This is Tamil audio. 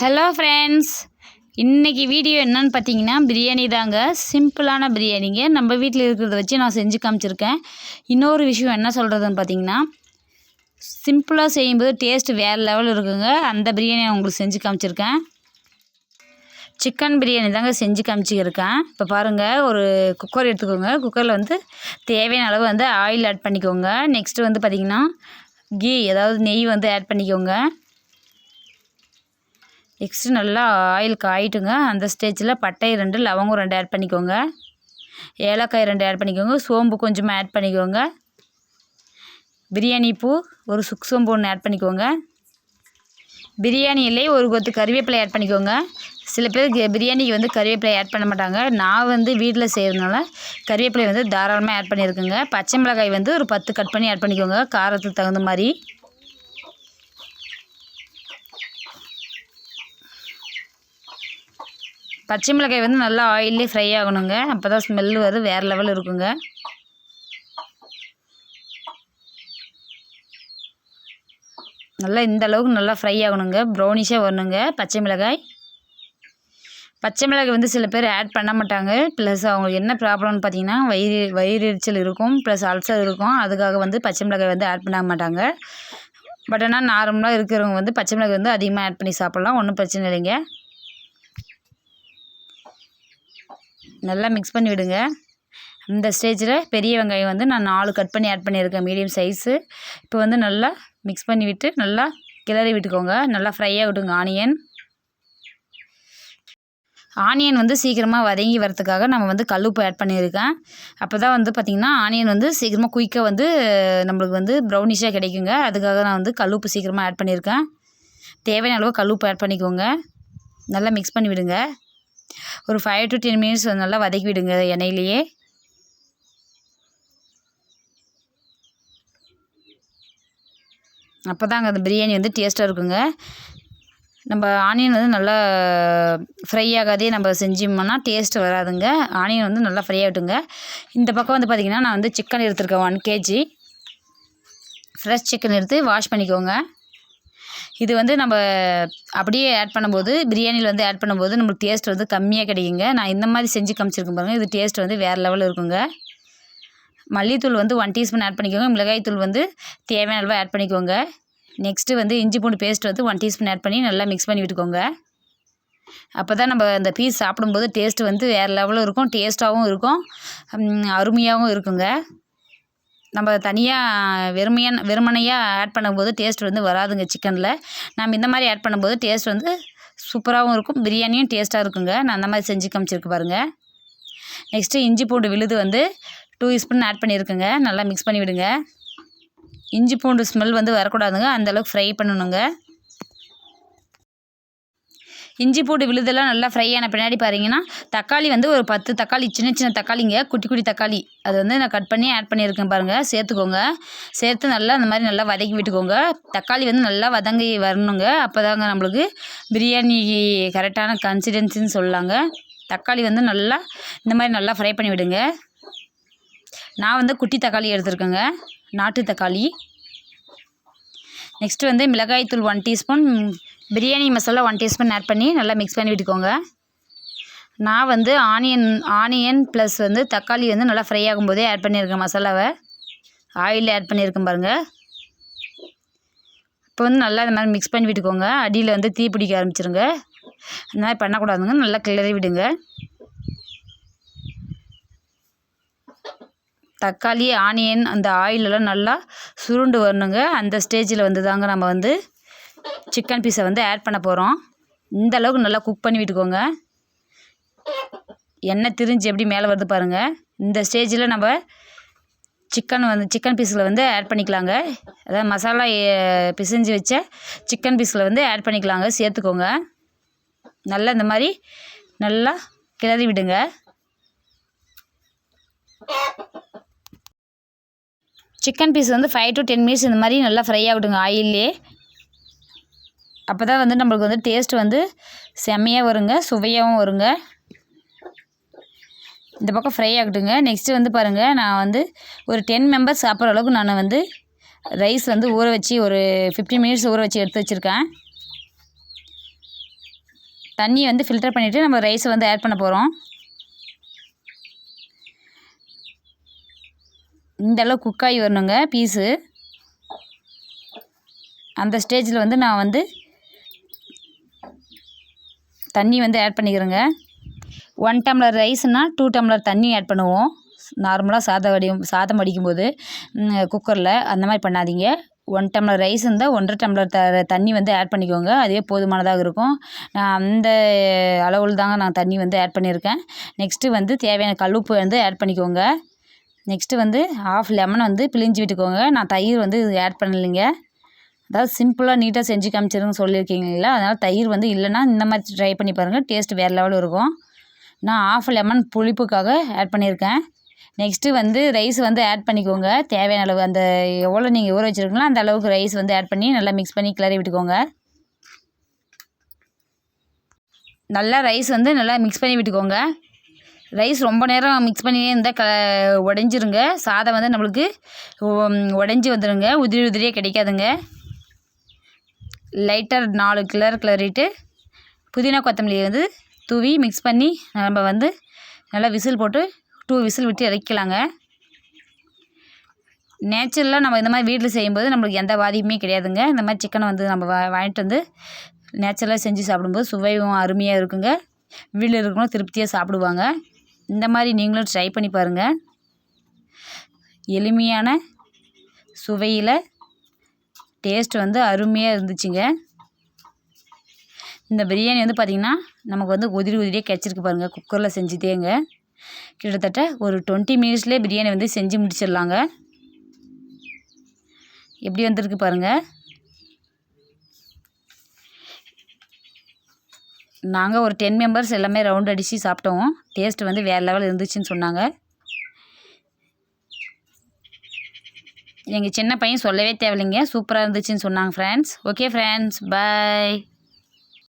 ஹலோ ஃப்ரெண்ட்ஸ் இன்றைக்கி வீடியோ என்னன்னு பார்த்தீங்கன்னா பிரியாணி தாங்க. சிம்பிளான பிரியாணிங்க. நம்ம வீட்டில் இருக்கிறத வச்சு நான் செஞ்சு காமிச்சிருக்கேன். இன்னொரு விஷயம் என்ன சொல்கிறதுன்னு பார்த்தீங்கன்னா சிம்பிளாக செய்யும்போது டேஸ்ட் வேறு லெவல் இருக்குங்க. அந்த பிரியாணி உங்களுக்கு செஞ்சு காமிச்சிருக்கேன். சிக்கன் பிரியாணி தாங்க செஞ்சு காமிச்சிருக்கேன். இப்போ பாருங்கள் ஒரு குக்கர் எடுத்துக்கோங்க. குக்கரில் வந்து தேவையான அளவு வந்து ஆயில் ஆட் பண்ணிக்கோங்க. நெக்ஸ்ட்டு வந்து பார்த்திங்கன்னா கீ அதாவது நெய் வந்து ஆட் பண்ணிக்கோங்க. நெக்ஸ்ட்டு நல்லா ஆயில் காயிட்டுங்க அந்த ஸ்டேஜில் பட்டை ரெண்டு லவங்கம் ரெண்டு ஆட் பண்ணிக்கோங்க. ஏலக்காய் ரெண்டு ஆட் பண்ணிக்கோங்க. சோம்பு கொஞ்சமாக ஆட் பண்ணிக்கோங்க. பிரியாணி பூ ஒரு சுக் சோம்பு ஒன்று ஆட் பண்ணிக்கோங்க. பிரியாணி ஒரு கொத்து கறிவேப்பிலை ஆட் பண்ணிக்கோங்க. சில பேர் பிரியாணிக்கு வந்து கறிவேப்பிலை ஆட் பண்ண மாட்டாங்க. நான் வந்து வீட்டில் செய்கிறதுனால கறிவேப்பிலை வந்து தாராளமாக ஆட் பண்ணியிருக்கேங்க பச்சை மிளகாய் வந்து ஒரு பத்து கட் பண்ணி ஆட் பண்ணிக்கோங்க. காரத்துக்கு தகுந்த மாதிரி. பச்சை மிளகாய் வந்து நல்லா ஆயிலே ஃப்ரை ஆகணுங்க. அப்போ தான் ஸ்மெல் வரும் வேறு லெவல் இருக்குங்க. நல்லா இந்த அளவுக்கு நல்லா ஃப்ரை ஆகணுங்க. ப்ரௌனிஷாக வரணுங்க பச்சை மிளகாய். பச்சை மிளகாய் வந்து சில பேர் ஆட் பண்ண மாட்டாங்க. ப்ளஸ் அவங்களுக்கு என்ன ப்ராப்ளம்னு பார்த்தீங்கன்னா வயிறு வயிறு எரிச்சல் இருக்கும். ப்ளஸ் அல்சர் இருக்கும். அதுக்காக வந்து பச்சை மிளகாய் வந்து ஆட் பண்ண மாட்டாங்க. பட் ஆனால் நார்மலாக இருக்கிறவங்க வந்து பச்சை மிளகாய் வந்து அதிகமாக ஆட் பண்ணி சாப்பிட்லாம். ஒன்றும் பிரச்சனை இல்லைங்க. நல்லா மிக்ஸ் பண்ணி விடுங்க இந்த ஸ்டேஜில் பெரிய வெங்காயம் வந்து நான் நாலு கட் பண்ணி ஆட் பண்ணியிருக்கேன் மீடியம் சைஸு இப்போ வந்து நல்லா மிக்ஸ் பண்ணி விட்டு நல்லா கிளறி விட்டுக்கோங்க. நல்லா ஃப்ரையாக விட்டுங்க ஆனியன் ஆனியன் வந்து சீக்கிரமாக வதங்கி வரதுக்காக நம்ம வந்து கல்லுப்பு ஆட் பண்ணியிருக்கேன். அப்போ தான் வந்து பார்த்திங்கன்னா ஆனியன் வந்து சீக்கிரமாக குயிக்காக வந்து நம்மளுக்கு வந்து ப்ரௌனிஷாக கிடைக்குங்க. அதுக்காக நான் வந்து கல்லுப்பு சீக்கிரமாக ஆட் பண்ணியிருக்கேன். தேவையான அளவு கல்லுப்பு ஆட் பண்ணிக்கோங்க. நல்லா மிக்ஸ் பண்ணி விடுங்க ஒரு ஃபைவ் டு டென் மினிட்ஸ் நல்லா வதக்கி விடுங்க எண்ணெயிலேயே. அப்போ தாங்க அந்த பிரியாணி வந்து டேஸ்ட்டாக இருக்குங்க. நம்ம ஆனியன் வந்து நல்லா ஃப்ரை ஆகாதே நம்ம செஞ்சோம்னா டேஸ்ட் வராதுங்க. ஆனியன் வந்து நல்லா ஃப்ரை ஆகட்டுங்க. இந்த பக்கம் வந்து பார்த்திங்கன்னா நான் வந்து சிக்கன் எடுத்துருக்கேன் ஒன் கேஜி ஃப்ரெஷ் சிக்கன் எடுத்து வாஷ் பண்ணிக்கோங்க. இது வந்து நம்ம அப்படியே ஆட் பண்ணும்போது பிரியாணியில் வந்து ஆட் பண்ணும்போது நம்மளுக்கு டேஸ்ட் வந்து கம்மியாக கிடைக்குங்க. நான் இந்த மாதிரி செஞ்சு காமிச்சிருக்கேன் பாருங்கள் இது டேஸ்ட் வந்து வேறு லெவலில் இருக்குங்க. மல்லித்தூள் வந்து ஒன் டீஸ்பூன் ஆட் பண்ணிக்கோங்க. மிளகாய்த்தூள் வந்து தேவையான அளவு ஆட் பண்ணிக்கோங்க. நெக்ஸ்ட்டு வந்து இஞ்சி பூண்டு பேஸ்ட் வந்து ஒன் டீஸ்பூன் ஆட் பண்ணி நல்லா மிக்ஸ் பண்ணி விட்டுக்கோங்க. அப்போ தான் நம்ம அந்த பீஸ் சாப்பிடும்போது டேஸ்ட்டு வந்து வேறு லெவலில் இருக்கும். டேஸ்ட்டாகவும் இருக்கும். அருமையாகவும் இருக்குங்க. நம்ம தனியாக வெறுமையான வெறுமனையாக ஆட் பண்ணும்போது டேஸ்ட் வந்து வராதுங்க சிக்கனில் நம்ம இந்த மாதிரி ஆட் பண்ணும்போது டேஸ்ட் வந்து சூப்பராகவும் இருக்கும் பிரியாணியும் டேஸ்ட்டாக இருக்குங்க. நான் அந்த மாதிரி செஞ்சு காமிச்சிருக்கு பாருங்கள் நெக்ஸ்ட்டு இஞ்சி பூண்டு விழுது வந்து டூ ஸ்பூன் ஆட் பண்ணியிருக்குங்க நல்லா மிக்ஸ் பண்ணி விடுங்க இஞ்சி பூண்டு ஸ்மெல் வந்து வரக்கூடாதுங்க. அந்தளவுக்கு ஃப்ரை பண்ணணுங்க. இஞ்சி பூண்டு விழுதெல்லாம் நல்லா ஃப்ரை ஆன பின்னாடி பாருங்கன்னா தக்காளி வந்து ஒரு பத்து தக்காளி சின்ன சின்ன தக்காளிங்க குட்டி குட்டி தக்காளி. அது வந்து நான் கட் பண்ணி ஆட் பண்ணியிருக்கேன் பாருங்கள் சேர்த்துக்கோங்க. சேர்த்து நல்லா அந்த மாதிரி நல்லா வதக்கி விட்டுக்கோங்க. தக்காளி வந்து நல்லா வதங்கி வரணுங்க. அப்போ தாங்க நம்மளுக்கு பிரியாணி கரெக்டான கன்சிடென்சின்னு சொல்லலாங்க தக்காளி வந்து நல்லா இந்த மாதிரி நல்லா ஃப்ரை பண்ணி விடுங்க. நான் வந்து குட்டி தக்காளி எடுத்துருக்கேங்க. நாட்டு தக்காளி. நெக்ஸ்ட் வந்து மிளகாய்த்தூள் one teaspoon biryani masala one teaspoon add பண்ணி நல்லா மிக்ஸ் பண்ணி விட்டுக்கோங்க. நான் வந்து ஆனியன் ஆனியன் ப்ளஸ் வந்து தக்காளி வந்து நல்லா ஃப்ரை ஆகும்போதே ஆட் பண்ணியிருக்கேன் மசாலாவை. ஆயிலில் ஆட் பண்ணியிருக்கேன் பாருங்கள் இப்போ வந்து நல்லா இந்த மாதிரி மிக்ஸ் பண்ணி விட்டுக்கோங்க. அடியில் வந்து தீ பிடிக்க ஆரம்பிச்சிருங்க. இந்த மாதிரி பண்ணக்கூடாதுங்க. நல்லா கிளறி விடுங்க. தக்காளி ஆனியன் அந்த ஆயிலெல்லாம் நல்லா சுருண்டு வரணுங்க. அந்த ஸ்டேஜில் வந்து தாங்க நம்ம வந்து சிக்கன் பீஸை வந்து ஆட் பண்ண போகிறோம் இந்த அளவுக்கு நல்லா குக் பண்ணி விட்டுக்கோங்க. எண்ணெய் திரிஞ்சு எப்படி மேலே வருது பாருங்கள் இந்த ஸ்டேஜில் நம்ம சிக்கன் வந்து சிக்கன் பீஸில் வந்து ஆட் பண்ணிக்கலாங்க. அதாவது மசாலா பிசைஞ்சு வச்ச சிக்கன் பீஸில் வந்து ஆட் பண்ணிக்கலாங்க. சேர்த்துக்கோங்க. நல்லா இந்த மாதிரி நல்லா கிளறி விடுங்க. சிக்கன் பீஸ் வந்து ஃபைவ் டு டென் மினிட்ஸ் இந்த மாதிரி நல்லா ஃப்ரை ஆகிடுங்க ஆயிலே அப்போ தான் வந்து நம்மளுக்கு வந்து டேஸ்ட் வந்து செம்மையாக வருங்க சுவையாகவும் வருங்க. இந்த பக்கம் ஃப்ரை ஆகட்டுங்க. நெக்ஸ்ட்டு வந்து பாருங்கள் நான் வந்து ஒரு டென் மெம்பர்ஸ் சாப்பிட்ற அளவுக்கு நான் வந்து ரைஸ் வந்து ஊற வச்சு ஒரு ஃபிஃப்டீன் மினிட்ஸ் ஊற வச்சு எடுத்து வச்சுருக்கேன். தண்ணியை வந்து ஃபில்டர் பண்ணிவிட்டு நம்ம ரைஸை வந்து ஆட் பண்ண போகிறோம் இந்தளவு குக்காகி வரணுங்க பீஸு அந்த ஸ்டேஜில் வந்து நான் வந்து தண்ணி வந்து ஆட் பண்ணிக்கிறேங்க. ஒன் டம்ளர் ரைஸ்னால் டூ டம்ளர் தண்ணி ஆட் பண்ணுவோம். நார்மலாக சாதம் வடியும் சாதம் வடிக்கும்போது குக்கரில் அந்த மாதிரி பண்ணாதீங்க. ஒன் டம்ளர் ரைஸ் இருந்தால் ஒன்றரை டம்ளர் த தண்ணி வந்து ஆட் பண்ணிக்கோங்க. அதுவே போதுமானதாக இருக்கும். நான் அந்த அளவில் தாங்க நான் தண்ணி வந்து ஆட் பண்ணியிருக்கேன். நெக்ஸ்ட்டு வந்து தேவையான கல்லுப்பு வந்து ஆட் பண்ணிக்கோங்க. நெக்ஸ்ட்டு வந்து ஆஃப் லெமன் வந்து பிழிஞ்சு விட்டுக்கோங்க. நான் தயிர் வந்து ஆட் பண்ணலைங்க. அதாவது சிம்பிளாக நீட்டாக செஞ்சு காமிச்சிருங்க சொல்லியிருக்கீங்களா அதனால் தயிர் வந்து இல்லைன்னா இந்த மாதிரி ட்ரை பண்ணி பாருங்கள் டேஸ்ட் வேறு லெவல் இருக்கும். நான் ஆஃப் லெமன் புளிப்புக்காக ஆட் பண்ணியிருக்கேன். நெக்ஸ்ட்டு வந்து ரைஸ் வந்து ஆட் பண்ணிக்கோங்க. தேவையான அளவு அந்த எவ்வளோ நீங்கள் ஊற வச்சுருக்கீங்களோ அந்த அளவுக்கு ரைஸ் வந்து ஆட் பண்ணி நல்லா மிக்ஸ் பண்ணி கிளறி விட்டுக்கோங்க. நல்லா ரைஸ் வந்து நல்லா மிக்ஸ் பண்ணி விட்டுக்கோங்க. ரைஸ் ரொம்ப நேரம் மிக்ஸ் பண்ணியே இருந்தால் க உடஞ்சிருங்க. சாதம் வந்து நம்மளுக்கு உடஞ்சி வந்துடுங்க உதிரி உதிரியே கிடைக்காதுங்க. லைட்டர் நாலு கிளர் கிளறிட்டு புதினா கொத்தமல்லியை வந்து தூவி மிக்ஸ் பண்ணி நம்ம வந்து நல்லா விசில் போட்டு டூ விசில் விட்டு இறக்கலாங்க. நேச்சுரலாக நம்ம இந்த மாதிரி வீட்டில் செய்யும்போது நம்மளுக்கு எந்த பாதிப்புமே கிடையாதுங்க. இந்த மாதிரி சிக்கனை வந்து நம்ம வா வாங்கிட்டு வந்து நேச்சுரலாக செஞ்சு சாப்பிடும்போது சுவையும் அருமையாக இருக்குங்க. வீட்டில் இருக்கணும் திருப்தியாக சாப்பிடுவாங்க. இந்த மாதிரி நீங்களும் ட்ரை பண்ணி பாருங்கள் எளிமையான சுவையில் டேஸ்ட் வந்து அருமையாக இருந்துச்சுங்க. இந்த பிரியாணி வந்து பார்த்திங்கன்னா நமக்கு வந்து உதிரி உதிரியாக கிடச்சிருக்கு பாருங்கள் குக்கரில் செஞ்சுதேங்க கிட்டத்தட்ட ஒரு டுவெண்ட்டி மினிட்ஸ்லேயே பிரியாணி வந்து செஞ்சு முடிச்சிடலாங்க. எப்படி வந்திருக்கு பாருங்கள் நாங்கள் ஒரு டென் மெம்பர்ஸ் எல்லாமே ரவுண்ட் அடித்து சாப்பிட்டோம். டேஸ்ட் வந்து வேறு லெவல் இருந்துச்சுன்னு சொன்னாங்க. எங்கள் சின்ன பையன் சொல்லவே தேவையில்லைங்க. சூப்பராக இருந்துச்சுன்னு சொன்னாங்க ஃப்ரெண்ட்ஸ் ஓகே ஃப்ரெண்ட்ஸ் பாய்